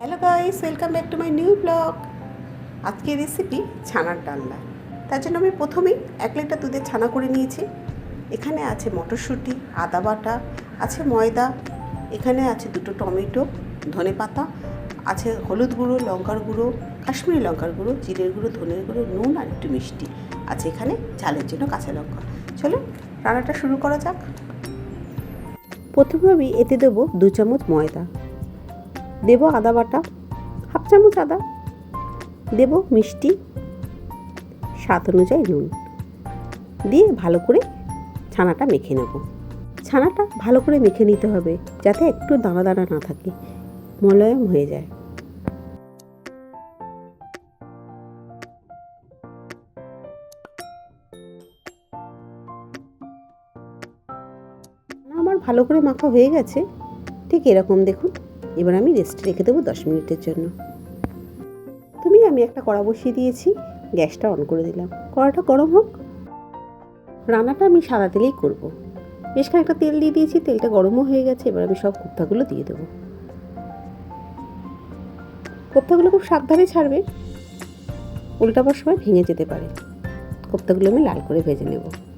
Guys welcome back to my new blog আজকের recipe ছানার ডালনা। তার জন্য আমি প্রথমেই এক লিটার দুধের ছানা করে নিয়েছি। এখানে আছে মটরশুঁটি, আদা বাটা, আছে ময়দা, এখানে আছে দুটো টমেটো, ধনে পাতা, আছে হলুদ গুঁড়ো, লঙ্কার গুঁড়ো, কাশ্মীরি লঙ্কার গুঁড়ো, জিরের গুঁড়ো, ধনের গুঁড়ো, নুন আর একটু মিষ্টি। আছে এখানে ঝালের জন্য কাঁচা লঙ্কা। চলো, রান্নাটা শুরু করা যাক। প্রথমে আমি এতে দেবো দু চামচ ময়দা। দেবো আদা বাটা, হাফ চামচ আদা, দেবো মিষ্টি, স্বাদ অনুযায়ী নুন। দিয়ে ভালো করে ছানাটা মেখে নেব। ছানাটা ভালো করে মেখে নিতে হবে যাতে একটু দানা দানা না থাকে, মোলায়েম হয়ে যায়। আমার ভালো করে মাখা হয়ে গেছে, ঠিক এরকম দেখুন। এবার আমি রেস্টে রেখে দেবো দশ মিনিটের জন্য। তুমি, আমি একটা কড়া বসিয়ে দিয়েছি, গ্যাসটা অন করে দিলাম। কড়াটা গরম হোক। রান্নাটা আমি সাদা তেলেই করব। বেশ খানিকটা তেল দিয়ে দিয়েছি, তেলটা গরমও হয়ে গেছে, এবার আমি সব কোপ্তাগুলো দিয়ে দেবো। কোপ্তাগুলো খুব সাবধানে ছাড়বে। উল্টাবার সময় ভেঙে যেতে পারে। কোপ্তাগুলো আমি লাল করে ভেজে নেব।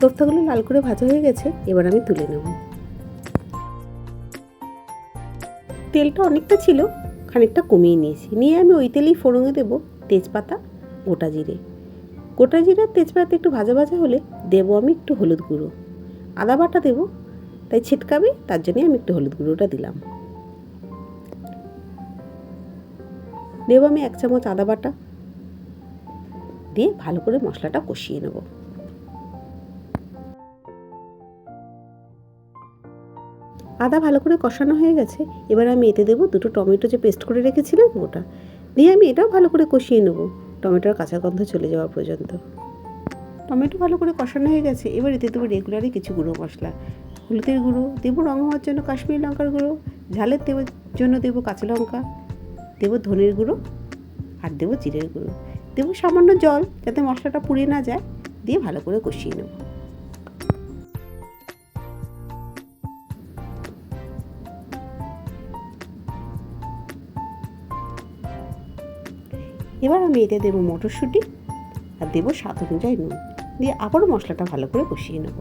কোফতাগুলো লাল করে ভাজা হয়ে গেছে, এবার আমি তুলে নেব। তেলটা অনেকটা ছিল, খানিকটা কমিয়ে নিয়েছি। নিয়ে আমি ওই তেলেই ফোড়নে দেবো তেজপাতা, গোটা জিরে। গোটা জিরে তেজপাতা একটু ভাজা ভাজা হলে দেবো আমি একটু হলুদ গুঁড়ো। আদা বাটা দেবো, তাই ছিটকাবে, তার জন্যই আমি একটু হলুদ গুঁড়োটা দিলাম। দেবো আমি এক চামচ আদা বাটা, দিয়ে ভালো করে মশলাটা কষিয়ে নেব। আদা ভালো করে কষানো হয়ে গেছে। এবার আমি এতে দেবো দুটো টমেটো যে পেস্ট করে রেখেছিলাম ওটা। দিয়ে আমি এটাও ভালো করে কষিয়ে নেব। টমেটোর কাঁচা গন্ধ চলে যাওয়া পর্যন্ত। টমেটো ভালো করে কষানো হয়ে গেছে। এবার এতে দেবো রেগুলারই কিছু গুঁড়ো মশলা। হলুদের গুঁড়ো, দেবো রঙ হওয়ার জন্য কাশ্মীরি লঙ্কার গুঁড়ো, ঝালের দেবো জন্য দেবো কাঁচা লঙ্কা, দেবো ধনের গুঁড়ো আর দেবো জিরের গুঁড়ো। দেবো সামান্য জল যাতে মশলাটা পুড়ে না যায়, দিয়ে ভালো করে কষিয়ে নেব। এবার আমি এতে দেবো মটরশুঁটি আর দেবো স্বাদ অনুযায়ী নুন। দিয়ে আবারও মশলাটা ভালো করে কষিয়ে নেব।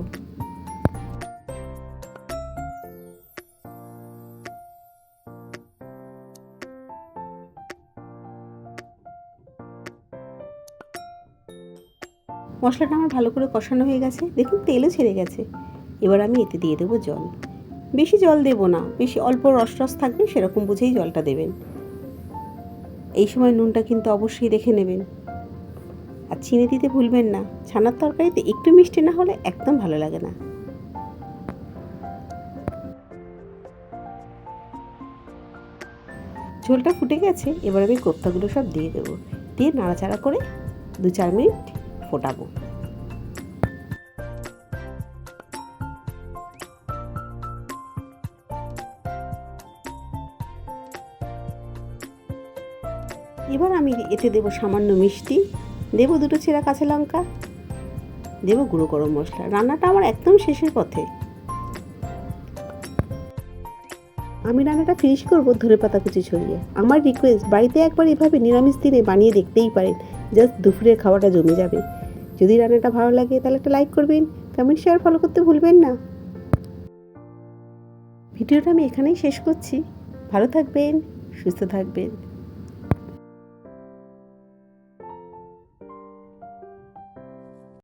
মশলাটা আমার ভালো করে কষানো হয়ে গেছে। দেখুন, তেলও ছেড়ে গেছে। এবার আমি এতে দিয়ে দেবো জল। বেশি জল দেবো না, বেশি অল্প রস রস থাকবে, সেরকম বুঝেই জলটা দেবেন। এই সময় নুনটা কিন্তু অবশ্যই দেখে নেবেন। আর চিনি দিতে ভুলবেন না, ছানার তরকারিতে একটু মিষ্টি না হলে একদম ভালো লাগে না। ঝোলটা ফুটে গেছে, এবার আমি কোপ্তাগুলো সব দিয়ে দেবো। দিয়ে নাড়াচাড়া করে দু চার মিনিট ফোটাবো। এবার আমি এতে দেবো সামান্য মিষ্টি। দেবো দুটো ছেঁড়া কাঁচা লঙ্কা। দেবো গুঁড়ো গরম মশলা। রান্নাটা আমার একদম শেষের পথে। আমি রান্নাটা ফিনিশ করব ধনে পাতা কুচি ছড়িয়ে। আমার রিকোয়েস্ট বাড়িতে একবার এভাবে নিরামিষ দিনে বানিয়ে দেখতেই পারেন জাস্ট দুপুরের খাওয়াটা জমে যাবে। যদি রান্নাটা ভালো লাগে, তাহলে একটা লাইক করবেন কমেন্ট শেয়ার ফলো করতে ভুলবেন না। ভিডিওটা আমি এখানেই শেষ করছি। ভালো থাকবেন, সুস্থ থাকবেন।